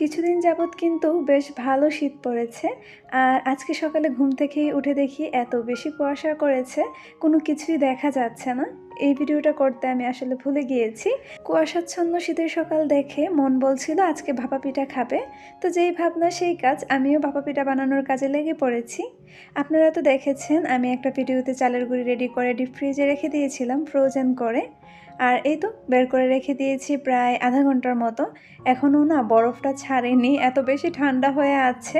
কিছুদিন যাবৎ কিন্তু বেশ ভালো শীত পড়েছে। আর আজকে সকালে ঘুম থেকেই উঠে দেখি এত বেশি কুয়াশা করেছে, কোনো কিছুই দেখা যাচ্ছে না। এই ভিডিওটা করতে আমি আসলে ভুলে গিয়েছি। কুয়াশাচ্ছন্ন শীতের সকাল দেখে মন বলছিল আজকে ভাপা পিঠা খাবে। তো যেই ভাবনা, সেই কাজ আমিও ভাপা পিঠা বানানোর কাজে লেগে পড়েছি। আপনারা তো দেখেছেন, আমি একটা ভিডিওতে চালের গুঁড়ি রেডি করে ডিপ ফ্রিজে রেখে দিয়েছিলাম ফ্রোজেন করে। আর এই তো বের করে রেখে দিয়েছি প্রায় আধা ঘণ্টার মতো। এখনও না বরফটা ছাড়েনি, এত বেশি ঠান্ডা হয়ে আছে।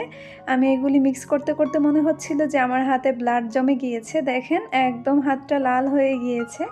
আমি এগুলি মিক্স করতে করতে মনে হচ্ছিল যে আমার হাতে ব্লাড জমে গিয়েছে। দেখেন, একদম হাতটা লাল হয়ে গিয়েছে।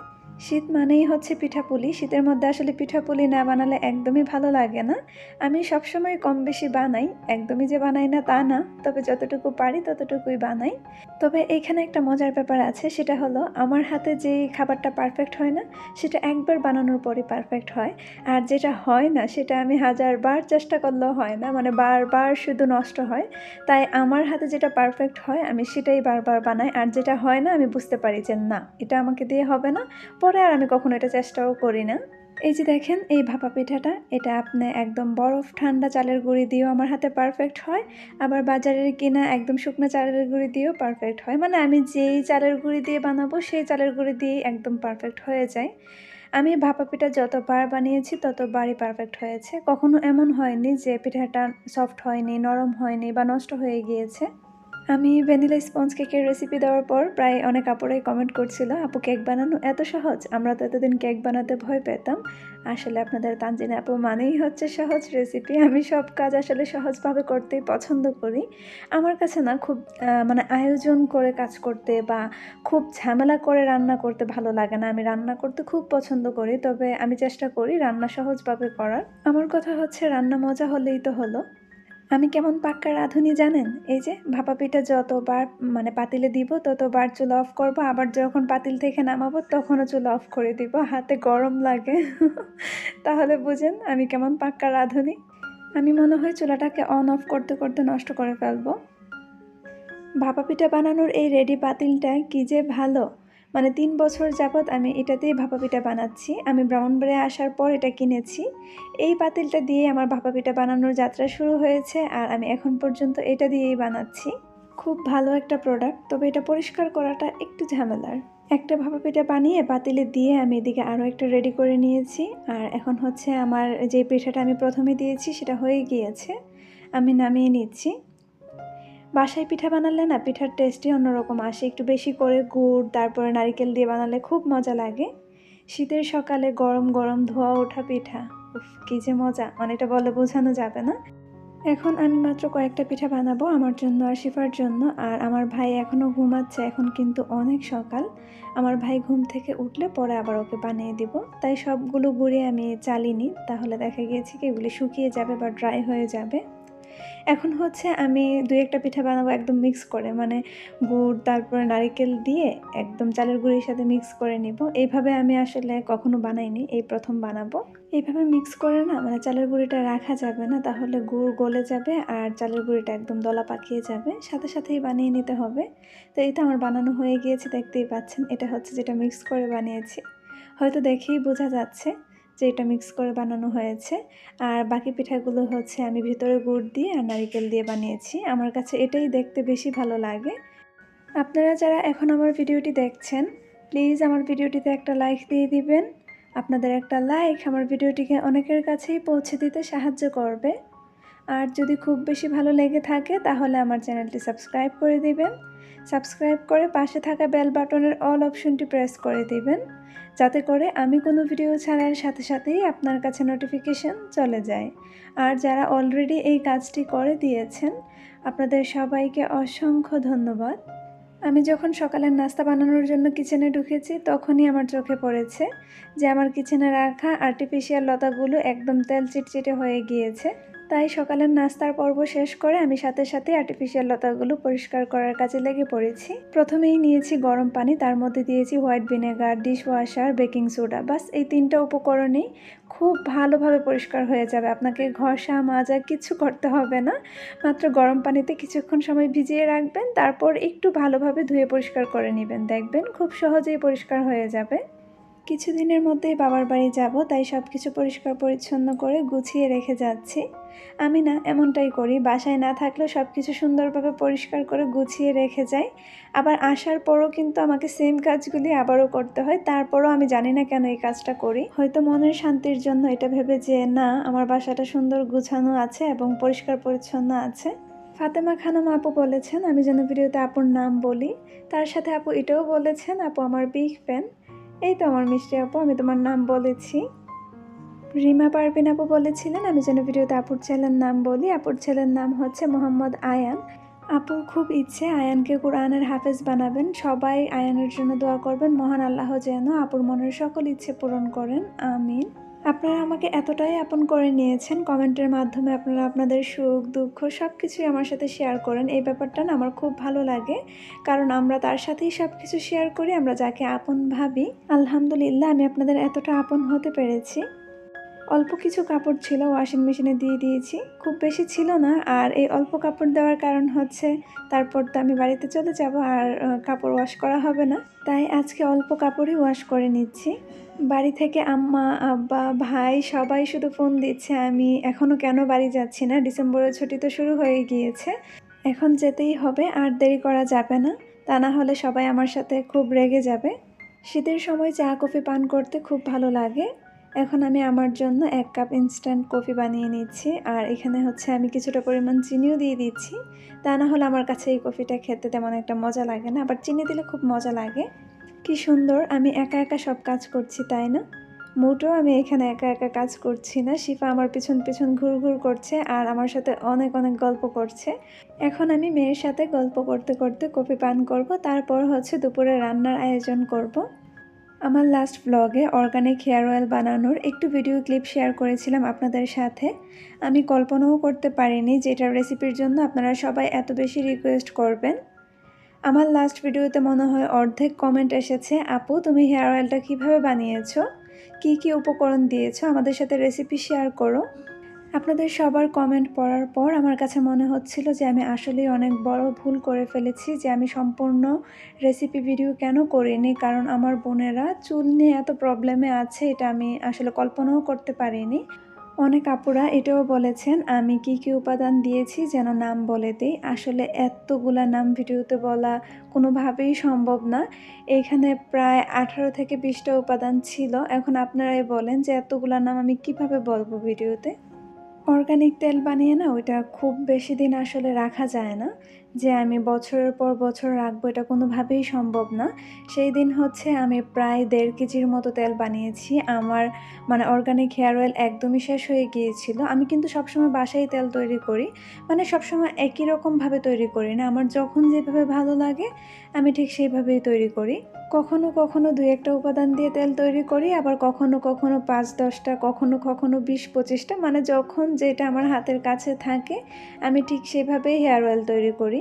শীত মানেই হচ্ছে পিঠাপুলি। শীতের মধ্যে আসলে পিঠাপুলি না বানালে একদমই ভালো লাগে না। আমি সবসময় কম বেশি বানাই। একদমই যে বানাই না তা না। তবে যতটুকু পারি ততটুকুই বানাই। তবে এইখানে একটা মজার ব্যাপার আছে। সেটা হলো, আমার হাতে যে খাবারটা পারফেক্ট হয় না, সেটা একবার বানানোর পরে পারফেক্ট হয়। আর যেটা হয় না, সেটা আমি হাজারবার চেষ্টা করলেও হয় না। মানে বারবার শুধু নষ্ট হয়। তাই আমার হাতে যেটা পারফেক্ট হয়, আমি সেটাই বারবার বানাই। আর যেটা হয় না, আমি বুঝতে পারি যে না, এটা আমাকে দিয়ে হবে না। পরে আর আমি কখনো এটা চেষ্টাও করি না এই যে দেখেন, এই ভাপা পিঠাটা, এটা আপনি একদম বরফ ঠান্ডা চালের গুঁড়ি দিয়েও আমার হাতে পারফেক্ট হয়। আবার বাজারের কিনা একদম শুকনো চালের গুঁড়ি দিয়েও পারফেক্ট হয়। মানে আমি যেই চালের গুঁড়ি দিয়ে বানাবো, সেই চালের গুঁড়ি দিয়েই একদম পারফেক্ট হয়ে যায়। আমি ভাপা পিঠা যতবার বানিয়েছি, ততবারই পারফেক্ট হয়েছে। কখনো এমন হয়নি যে পিঠাটা সফট হয়নি, নরম হয়নি বা নষ্ট হয়ে গিয়েছে। আমি ভ্যানিলা স্পঞ্জ কেকের রেসিপি দেওয়ার পর প্রায় অনেক আপুরাই কমেন্ট করছিল, আপু, কেক বানানো এত সহজ, আমরা তো এতদিন কেক বানাতে ভয় পেতাম। আসলে আপনাদের তানজিনা আপু মানেই হচ্ছে সহজ রেসিপি আমি সব কাজ আসলে সহজভাবে করতেই পছন্দ করি। আমার কাছে না খুব মানে আয়োজন করে কাজ করতে বা খুব ঝামেলা করে রান্না করতে ভালো লাগে না। আমি রান্না করতে খুব পছন্দ করি, তবে আমি চেষ্টা করি রান্না সহজভাবে করার। আমার কথা হচ্ছে রান্না মজা হলেই তো হলো। আমি কেমন পাক্কা রাঁধুনি জানেন? এই যে ভাপা পিঠা যতবার মানে পাতিলে দিব, ততবার চুলা অফ করব, আবার যখন পাতিল থেকে নামাবো, তখনও চুলা অফ করে দিব, হাতে গরম লাগে। তাহলে বুঝেন আমি কেমন পাক্কা রাঁধুনি। আমি মনে হয় চুলাটাকে অন অফ করতে করতে নষ্ট করে ফেলব। ভাপা পিঠা বানানোর এই রেডি পাতিলটা কি যে ভালো! মানে তিন বছর যাবৎ আমি এটাতেই ভাপা পিঠা বানাচ্ছি। আমি ব্রাউনবাড়ে আসার পর এটা কিনেছি। এই পাতিলটা দিয়ে আমার ভাপা পিঠা বানানোর যাত্রা শুরু হয়েছে আর আমি এখন পর্যন্ত এটা দিয়েই বানাচ্ছি। খুব ভালো একটা প্রোডাক্ট তবে এটা পরিষ্কার করাটা একটু ঝামেলার। একটা ভাপা পিঠা বানিয়ে পাতিলে দিয়ে আমি এদিকে আরও একটা রেডি করে নিয়েছি। আর এখন হচ্ছে আমার যে পিঠাটা আমি প্রথমে দিয়েছি সেটা হয়ে গিয়েছে। আমি নামিয়ে নিচ্ছি। বাসায় পিঠা বানালে না পিঠার টেস্টই অন্যরকম আসে। একটু বেশি করে গুড়, তারপরে নারকেল দিয়ে বানালে খুব মজা লাগে। শীতের সকালে গরম গরম ধোয়া ওঠা পিঠা, উফ, কী যে মজা। মানে এটা বলে বোঝানো যাবে না। এখন আমি মাত্র কয়েকটা পিঠা বানাবো আমার জন্য আর শিফার জন্য। আর আমার ভাই এখনও ঘুমাচ্ছে, এখন কিন্তু অনেক সকাল। আমার ভাই ঘুম থেকে উঠলে পরে আবার ওকে বানিয়ে দিব। তাই সবগুলো গুঁড়ি আমি চালিনি তাহলে দেখা গিয়েছে কি এগুলি শুকিয়ে যাবে বা ড্রাই হয়ে যাবে। এখন হচ্ছে আমি দুই একটা পিঠা বানাবো একদম মিক্স করে মানে গুড়, তারপরে নারিকেল দিয়ে একদম চালের গুঁড়ির সাথে মিক্স করে নিব। এইভাবে আমি আসলে কখনো বানাইনি, এই প্রথম বানাবো। এইভাবে মিক্স করে না মানে চালের গুঁড়িটা রাখা যাবে না, তাহলে গুড় গলে যাবে আর চালের গুঁড়িটা একদম দলা পাকিয়ে যাবে। সাথে সাথেই বানিয়ে নিতে হবে। তো এটা আমার বানানো হয়ে গিয়েছে, দেখতেই পাচ্ছেন, এটা হচ্ছে যেটা মিক্স করে বানিয়েছি। হয়তো দেখেই বোঝা যাচ্ছে। এটা মিক্স করে বানানো হয়েছে। আর বাকি পিঠাগুলো হচ্ছে আমি ভিতরে গুড় দিয়ে আর নারকেল দিয়ে বানিয়েছি। আমার কাছে এটাই দেখতে বেশি ভালো লাগে। আপনারা যারা এখন আমার ভিডিওটি দেখছেন প্লিজ আমার ভিডিওটিতে একটা লাইক দিয়ে দিবেন। আপনাদের একটা লাইক আমার ভিডিওটিকে অনেকের কাছেই পৌঁছে দিতে সাহায্য করবে। আর যদি খুব বেশি ভালো লেগে থাকে, তাহলে আমার চ্যানেলটি সাবস্ক্রাইব করে দিবেন। সাবস্ক্রাইব করে পাশে থাকা বেল বাটনের অল অপশনটি প্রেস করে দিবেন, যাতে করে আমি কোনো ভিডিও ছাড়ার সাথে সাথেই আপনার কাছে নোটিফিকেশন চলে যায়। আর যারা অলরেডি এই কাজটি করে দিয়েছেন, আপনাদের সবাইকে অসংখ্য ধন্যবাদ। আমি যখন সকালের নাস্তা বানানোর জন্য কিচেনে ঢুকেছি, তখনই আমার চোখে পড়েছে যে আমার কিচেনে রাখা আর্টিফিশিয়াল লতাগুলো একদম তেল চিটচিটে হয়ে গিয়েছে। তাই সকালের নাস্তার পর্ব শেষ করে আমি সাথে সাথে আর্টিফিশিয়াল লতাগুলো পরিষ্কার করার কাজে লেগে পড়েছি। প্রথমেই নিয়েছি গরম পানি, তার মধ্যে দিয়েছি white vinegar dish washer baking soda বাস এই তিনটা উপকরণেই খুব ভালোভাবে পরিষ্কার হয়ে যাবে। আপনাকে ঘষা মাজা কিছু করতে হবে না। মাত্র গরম পানিতে কিছুক্ষণ সময় ভিজিয়ে রাখবেন, তারপর একটু ভালোভাবে ধুয়ে পরিষ্কার করে নেবেন। দেখবেন খুব সহজেই পরিষ্কার হয়ে যাবে। কিছুদিনের মধ্যেই বাবার বাড়ি যাব, তাই সব কিছু পরিষ্কার পরিচ্ছন্ন করে গুছিয়ে রেখে যাচ্ছি। আমি না এমনটাই করি, বাসায় না থাকলেও সব কিছু সুন্দরভাবে পরিষ্কার করে গুছিয়ে রেখে যাই। আবার আসার পরও কিন্তু আমাকে সেম কাজগুলি আবারও করতে হয়, তারপরও আমি জানি না কেন এই কাজটা করি। হয়তো মনের শান্তির জন্য এটা ভেবে যে, না, আমার বাসাটা সুন্দর গুছানো আছে এবং পরিষ্কার পরিচ্ছন্ন আছে। ফাতেমা খানম আপু বলেছেন, আমি যেন ভিডিওতে আপুর নাম বলি। তার সাথে আপু এটাও বলেছেন, আপু আমার বিগ ফ্যান এই তো আমার মিষ্টি আপু, আমি তোমার নাম বলেছি। রিমা পারবিন আপু বলেছিলেন, আমি যেন ভিডিওতে আপুর ছেলের নাম বলি। আপুর ছেলের নাম হচ্ছে মোহাম্মদ আয়ান। আপুর খুব ইচ্ছে আয়ানকে কোরআনের হাফেজ বানাবেন। সবাই আয়ানের জন্য দোয়া করবেন। মহান আল্লাহ যেন আপুর মনের সকল ইচ্ছে পূরণ করেন। আমিন। আপনারা আমাকে এতটাই আপন করে নিয়েছেন, কমেন্টের মাধ্যমে আপনারা আপনাদের সুখ, দুঃখ সব কিছুই আমার সাথে শেয়ার করেন। এই ব্যাপারটা না আমার খুব ভালো লাগে। কারণ আমরা তার সাথেই সব কিছু শেয়ার করি, আমরা যাকে আপন ভাবি, আলহামদুলিল্লাহ আমি আপনাদের এতটা আপন হতে পেরেছি। অল্প কিছু কাপড় ছিল ওয়াশিং মেশিনে দিয়ে দিয়েছি। খুব বেশি ছিল না, আর এই অল্প কাপড় দেওয়ার কারণ হচ্ছে, তারপর তো আমি বাড়িতে চলে যাব, আর কাপড় ওয়াশ করা হবে না। তাই আজকে অল্প কাপড়ই ওয়াশ করে নিচ্ছি। বাড়ি থেকে আম্মা, আব্বা, ভাই সবাই শুধু ফোন দিচ্ছে। আমি এখনও কেন বাড়ি যাচ্ছি না? ডিসেম্বরের ছুটি তো শুরু হয়ে গিয়েছে। এখন যেতেই হবে, আর দেরি করা যাবে না। তা না হলে সবাই আমার সাথে খুব রেগে যাবে। শীতের সময় চা, কফি, পান করতে খুব ভালো লাগে। এখন আমি আমার জন্য এক কাপ ইনস্ট্যান্ট কফি বানিয়ে নিচ্ছি, আর এখানে হচ্ছে আমি কিছুটা পরিমাণ চিনিও দিয়ে দিচ্ছি। তা না হলে আমার কাছে এই কফিটা খেতে তেমন একটা মজা লাগে না, আবার চিনি দিলে খুব মজা লাগে। কি সুন্দর, আমি একা একা সব কাজ করছি, তাই না? মোটো আমি এখানে একা একা কাজ করছি না। শিফা আমার পিছন পিছন ঘুর ঘুর করছে আর আমার সাথে অনেক অনেক গল্প করছে। এখন আমি মেয়ের সাথে গল্প করতে করতে কফি পান করব, তারপর হচ্ছে দুপুরে রান্নার আয়োজন করব। আমার লাস্ট ব্লগে অর্গানিক হেয়ার অয়েল বানানোর একটু ভিডিও ক্লিপ শেয়ার করেছিলাম আপনাদের সাথে। আমি কল্পনাও করতে পারিনি যেটার রেসিপির জন্য আপনারা সবাই এত বেশি রিকোয়েস্ট করবেন। আমার লাস্ট ভিডিওতে মনে হয় অর্ধেক কমেন্ট এসেছে, আপু, তুমি হেয়ার অয়েলটা কীভাবে বানিয়েছো? কি কি উপকরণ দিয়েছ? আমাদের সাথে রেসিপি শেয়ার করো। আপনাদের সবার কমেন্ট পড়ার পর আমার কাছে মনে হচ্ছিল যে আমি আসলেই অনেক বড় ভুল করে ফেলেছি, যে আমি সম্পূর্ণ রেসিপি ভিডিও কেন করিনি, কারণ আমার বোনেরা চুল নিয়ে এত প্রবলেমে আছে, এটা আমি আসলে কল্পনাও করতে পারিনি। অনেক আপুরা এটাও বলেছেন, আমি কি কি উপাদান দিয়েছি যেন নাম বলে দিই? আসলে এতগুলা নাম ভিডিওতে বলা কোনোভাবেই সম্ভব না। এখানে প্রায় আঠারো থেকে বিশটা উপাদান ছিল। এখন আপনারাই বলেন যে এতগুলা নাম আমি কীভাবে বলব ভিডিওতে? অর্গানিক তেল বানিয়ে না ওইটা খুব বেশি দিন আসলে রাখা যায় না। যে আমি বছরের পর বছর রাখব, এটা কোনোভাবেই সম্ভব না। সেই দিন হচ্ছে আমি প্রায় দেড় কেজির মতো তেল বানিয়েছি। আমার মানে অর্গানিক হেয়ার অয়েল একদমই শেষ হয়ে গিয়েছিল। আমি কিন্তু সবসময় বাসায় তেল তৈরি করি। মানে সবসময় একই রকমভাবে তৈরি করি না। আমার যখন যেভাবে ভালো লাগে, আমি ঠিক সেইভাবেই তৈরি করি। কখনো কখনো দুই একটা উপাদান দিয়ে তেল তৈরি করি, আবার কখনো কখনো পাঁচ, দশটা, কখনো কখনো বিশ, পঁচিশটা। মানে যখন যেটা আমার হাতের কাছে থাকে, আমি ঠিক সেভাবেই হেয়ার অয়েল তৈরি করি।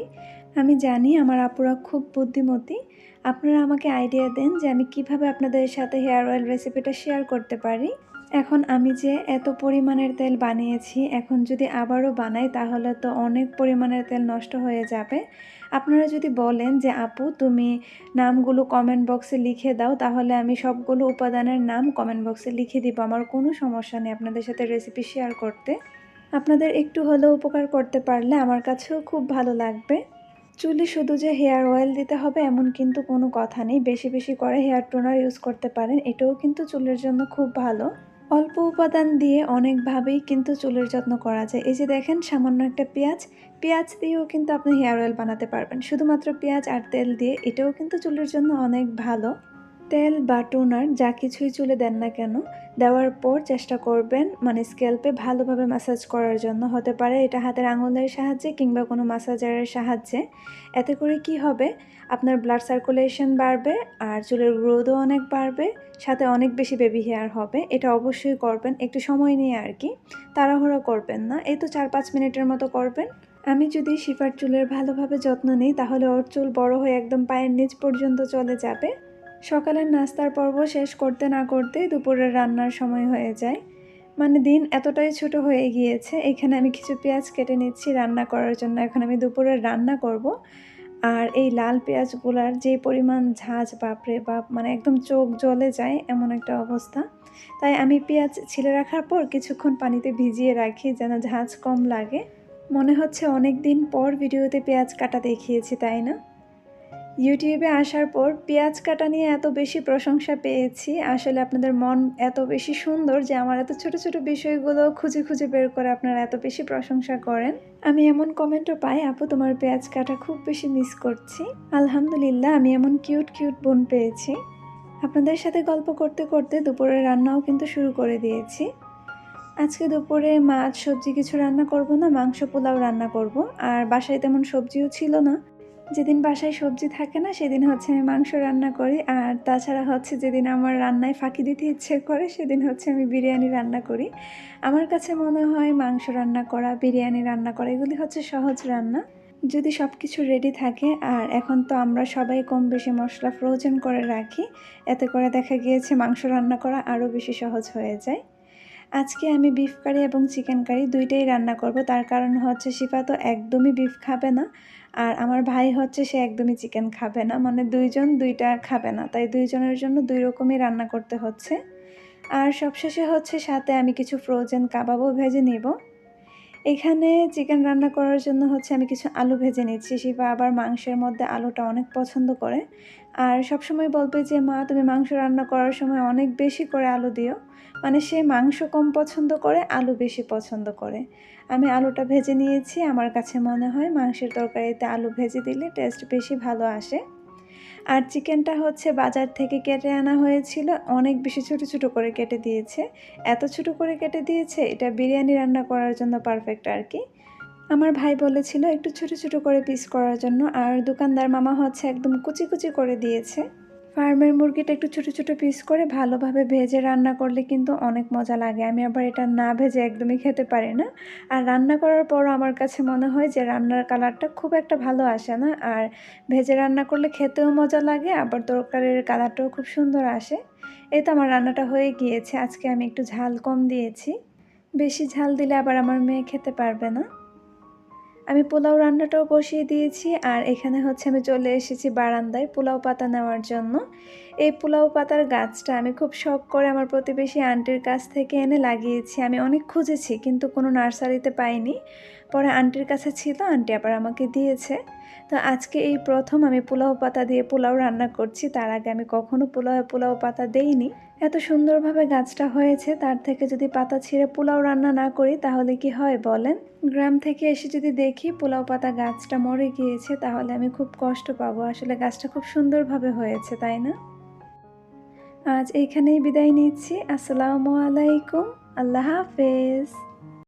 আমি জানি আমার আপুরা খুব বুদ্ধিমতী। আপনারা আমাকে আইডিয়া দেন যে আমি কীভাবে আপনাদের সাথে হেয়ার অয়েল রেসিপিটা শেয়ার করতে পারি। এখন আমি যে এত পরিমাণের তেল বানিয়েছি, এখন যদি আবারও বানাই তাহলে তো অনেক পরিমাণের তেল নষ্ট হয়ে যাবে। আপনারা যদি বলেন যে, আপু, তুমি নামগুলো কমেন্ট বক্সে লিখে দাও, তাহলে আমি সবগুলো উপাদানের নাম কমেন্ট বক্সে লিখে দিব। আমার কোনো সমস্যা নেই আপনাদের সাথে রেসিপি শেয়ার করতে। আপনাদের একটু হলেও উপকার করতে পারলে আমার কাছেও খুব ভালো লাগবে। চুলে শুধু যে হেয়ার অয়েল দিতে হবে এমন কিন্তু কোনো কথা নেই। বেশি বেশি করে হেয়ার টোনার ইউজ করতে পারেন, এটাও কিন্তু চুলের জন্য খুব ভালো। অল্প উপাদান দিয়ে অনেকভাবেই কিন্তু চুলের যত্ন করা যায়। এই যে দেখেন, সামান্য একটা পেঁয়াজ। পেঁয়াজ দিয়েও কিন্তু আপনি হেয়ার অয়েল বানাতে পারবেন। শুধুমাত্র পেঁয়াজ আর তেল দিয়ে এটাও কিন্তু চুলের জন্য অনেক ভালো। তেল বা টোনার যা কিছুই চুলে দেন না কেন, দেওয়ার পর চেষ্টা করবেন মানে স্ক্যাল্পে ভালোভাবে ম্যাসাজ করার জন্য। হতে পারে এটা হাতের আঙুলের সাহায্যে কিংবা কোনো ম্যাসাজারের সাহায্যে। এতে করে কি হবে? আপনার ব্লাড সার্কুলেশন বাড়বে, আর চুলের গ্রোথও অনেক বাড়বে, সাথে অনেক বেশি বেবি হেয়ার হবে। এটা অবশ্যই করবেন, একটু সময় নিয়ে আর কি। তাড়াহুড়ো করবেন না, এই তো চার পাঁচ মিনিটের মতো করবেন। আমি যদি শিফার চুলের ভালোভাবে যত্ন নিই, তাহলে ওর চুল বড় হয়ে একদম পায়ের নিচ পর্যন্ত চলে যাবে। সকালের নাস্তার পর্ব শেষ করতে না করতেই দুপুরের রান্নার সময় হয়ে যায়। মানে দিন এতটাই ছোট হয়ে গিয়েছে, এখানে আমি কিছু পেঁয়াজ কেটে নিচ্ছি রান্না করার জন্য। এখন আমি দুপুরের রান্না করব। আর এই লাল পেঁয়াজগুলার যে পরিমাণ ঝাঁঝ বাপরে বাপ মানে একদম চোখ জ্বলে যায় এমন একটা অবস্থা। তাই আমি পেঁয়াজ ছিলে রাখার পর কিছুক্ষণ পানিতে ভিজিয়ে রাখি যেন ঝাঁঝ কম লাগে। মনে হচ্ছে অনেক দিন পর ভিডিওতে পেঁয়াজ কাটা দেখিয়েছি, তাই না? ইউটিউবে আসার পর পেঁয়াজ কাটা নিয়ে এত বেশি প্রশংসা পেয়েছি। আসলে আপনাদের মন এত বেশি সুন্দর যে আমার এত ছোট ছোট বিষয়গুলো খুঁজে খুঁজে বের করে আপনারা এত বেশি প্রশংসা করেন। আমি এমন কমেন্টও পাই, আপু, তোমার পেঁয়াজ কাটা খুব বেশি মিস করছি। আলহামদুলিল্লাহ, আমি এমন কিউট কিউট বোন পেয়েছি। আপনাদের সাথে গল্প করতে করতে দুপুরের রান্নাও কিন্তু শুরু করে দিয়েছি। আজকে দুপুরে মাছ, সবজি কিছু রান্না করব না, মাংস, পোলাও রান্না করব। আর বাসায় তেমন সবজিও ছিল না। যেদিন বাসায় সবজি থাকে না, সেদিন হচ্ছে আমি মাংস রান্না করি। আর তাছাড়া হচ্ছে যেদিন আমার রান্নায় ফাঁকি দিতে ইচ্ছে করে, সেদিন হচ্ছে আমি বিরিয়ানি রান্না করি। আমার কাছে মনে হয় মাংস রান্না করা, বিরিয়ানি রান্না করা, এগুলি হচ্ছে সহজ রান্না। যদি সব কিছু রেডি থাকে, আর এখন তো আমরা সবাই কম বেশি মশলা ফ্রোজেন করে রাখি, এতে করে দেখা গিয়েছে মাংস রান্না করা আরও বেশি সহজ হয়ে যায়। আজকে আমি বিফ কারি এবং চিকেন কারি দুইটাই রান্না করব, তার কারণ হচ্ছে শিফা তো একদমই বিফ খাবে না। আর আমার ভাই হচ্ছে সে একদমই চিকেন খাবে না। মানে দুইজন দুইটা খাবে না। তাই দুইজনের জন্য দুই রকমই রান্না করতে হচ্ছে। আর সবশেষে হচ্ছে সাথে আমি কিছু ফ্রোজেন কাবাবও ভেজে নিব। এখানে চিকেন রান্না করার জন্য হচ্ছে আমি কিছু আলু ভেজে নিচ্ছি। শিবা আবার মাংসের মধ্যে আলুটা অনেক পছন্দ করে। আর সবসময় বলবে যে, মা, তুমি মাংস রান্না করার সময় অনেক বেশি করে আলু দিও। মানে সে মাংস কম পছন্দ করে, আলু বেশি পছন্দ করে। আমি আলুটা ভেজে নিয়েছি। আমার কাছে মনে হয় মাংসের তরকারিতে আলু ভেজে দিলে টেস্ট বেশি ভালো আসে। আর চিকেনটা হচ্ছে বাজার থেকে কেটে আনা হয়েছিল। অনেক বেশি ছোট ছোট করে কেটে দিয়েছে। এত ছোট করে কেটে দিয়েছে, এটা বিরিয়ানি রান্না করার জন্য পারফেক্ট আর কি। আমার ভাই বলেছিল একটু ছোট ছোট করে পিস করার জন্য। আর দোকানদার মামা হচ্ছে একদম কুচি কুচি করে দিয়েছে। ফার্মের মুরগিটা একটু ছোটো ছোটো পিস করে ভালোভাবে ভেজে রান্না করলে কিন্তু অনেক মজা লাগে। আমি আবার এটা না ভেজে একদমই খেতে পারি না। আর রান্না করার পরও আমার কাছে মনে হয় যে রান্নার কালারটা খুব একটা ভালো আসে না। আর ভেজে রান্না করলে খেতেও মজা লাগে, আবার তরকারির কালারটাও খুব সুন্দর আসে। এই তো আমার রান্নাটা হয়ে গিয়েছে। আজকে আমি একটু ঝাল কম দিয়েছি। বেশি ঝাল দিলে আবার আমার মেয়ে খেতে পারবে না। আমি পোলাও রান্নাটাও বসিয়ে দিয়েছি আর এখানে হচ্ছে আমি চলে এসেছি বারান্দায় পোলাও পাতা নেওয়ার জন্য। এই পোলাও পাতার গাছটা আমি খুব শখ করে আমার প্রতিবেশী আন্টির কাছ থেকে এনে লাগিয়েছি। আমি অনেক খুঁজেছি কিন্তু কোনো নার্সারিতে পাইনি। পরে আন্টির কাছে ছিল, আন্টি আবার আমাকে দিয়েছে। তো আজকে এই প্রথম আমি পোলাও পাতা দিয়ে পোলাও রান্না করছি। তার আগে আমি কখনো পোলাও পোলাও পাতা দেইনি। এত সুন্দরভাবে গাছটা হয়েছে, তার থেকে যদি পাতা ছিঁড়ে পোলাও রান্না না করি, তাহলে কি হয় বলেন? গ্রাম থেকে এসে যদি দেখি পোলাও পাতা গাছটা মরে গিয়েছে, তাহলে আমি খুব কষ্ট পাবো। আসলে গাছটা খুব সুন্দরভাবে হয়েছে, তাই না? আজ এইখানেই বিদায় নিচ্ছি। আসসালামু আলাইকুম। আল্লাহ হাফেজ।